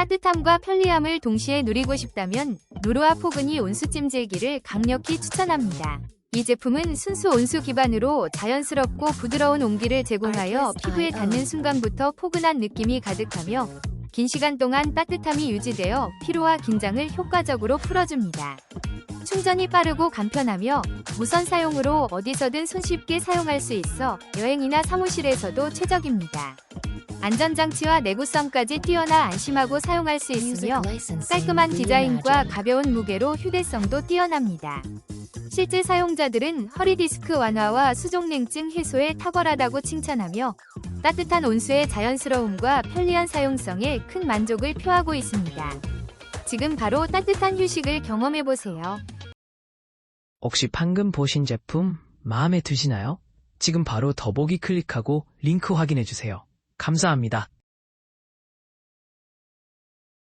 따뜻함과 편리함을 동시에 누리고 싶다면 누르와 포근이 온수 찜질기를 강력히 추천합니다. 이 제품은 순수 온수 기반으로 자연스럽고 부드러운 온기를 제공하여 피부에 닿는 순간부터 포근한 느낌이 가득하며 긴 시간 동안 따뜻함이 유지되어 피로와 긴장을 효과적으로 풀어줍니다. 충전이 빠르고 간편하며 무선 사용으로 어디서든 손쉽게 사용할 수 있어 여행이나 사무실에서도 최적입니다. 안전장치와 내구성까지 뛰어나 안심하고 사용할 수 있으며 깔끔한 디자인과 가벼운 무게로 휴대성도 뛰어납니다. 실제 사용자들은 허리 디스크 완화와 수족냉증 해소에 탁월하다고 칭찬하며 따뜻한 온수의 자연스러움과 편리한 사용성에 큰 만족을 표하고 있습니다. 지금 바로 따뜻한 휴식을 경험해보세요. 혹시 방금 보신 제품 마음에 드시나요? 지금 바로 더보기 클릭하고 링크 확인해 주세요. 감사합니다.